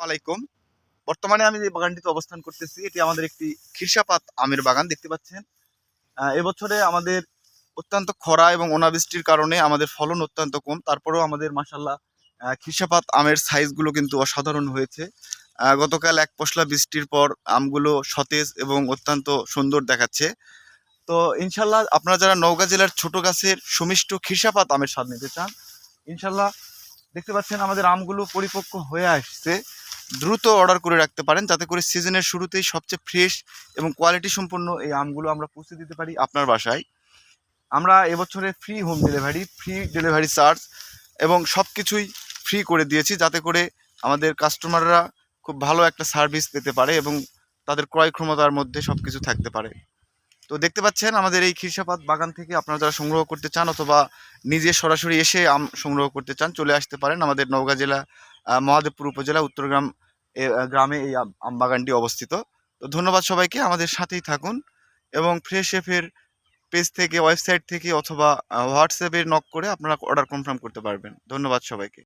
আলাইকুম। বর্তমানে আমি যে বাগানটিতে অবস্থান করতেছি, এটি আমাদের একটি খিরসাপাত আমের বাগান, দেখতে পাচ্ছেন। এবছরে আমাদের অত্যন্ত খরা এবং অনাবৃষ্টির কারণে আমাদের ফলন অত্যন্ত কম। তারপরেও আমাদের মাসাল্লাহ খিরসাপাত আমের সাইজগুলো কিন্তু অসাধারণ হয়েছে। গতকাল এক পশলা বৃষ্টির পর আমগুলো সতেজ এবং অত্যন্ত সুন্দর দেখাচ্ছে। তো ইনশাল্লাহ আপনারা যারা নওগাঁ জেলার ছোট গাছের সুমিষ্ট খিরসাপাত আমের স্বাদ নিতে চান ইনশাল্লাহ দেখতে পাচ্ছেন আমাদের আমগুলো পরিপক্ক হয়ে আসছে। দ্রুত অর্ডার করে রাখতে পারেন, যাতে করে সিজনের শুরুতেই সবচেয়ে ফ্রেশ এবং কোয়ালিটি সম্পন্ন এই আমগুলো আমরা পৌঁছে দিতে পারি আপনার বাসায়। আমরা এবছরে free home delivery free delivery charge এবং সব কিছুই ফ্রি করে দিয়েছি, যাতে করে আমাদের কাস্টমাররা খুব ভালো একটা সার্ভিস পেতে পারে এবং তাদের ক্রয় ক্ষমতার মধ্যে সব কিছু থাকতে পারে। তো দেখতে পাচ্ছেন আমাদের এই খিরসাপাত বাগান থেকে আপনারা যারা সংগ্রহ করতে চান অথবা নিজে সরাসরি এসে আম সংগ্রহ করতে চান, চলে আসতে পারেন আমাদের নওগাঁ জেলা মহাদেবপুর উপজেলা, উত্তরগ্রাম গ্রামে এই আম বাগানটি অবস্থিত। তো ধন্যবাদ সবাইকে, আমাদের সাথেই থাকুন এবং ফ্রেশ এফের পেজ থেকে, ওয়েবসাইট থেকে অথবা হোয়াটসঅ্যাপে নক করে আপনারা অর্ডার কনফার্ম করতে পারবেন। ধন্যবাদ সবাইকে।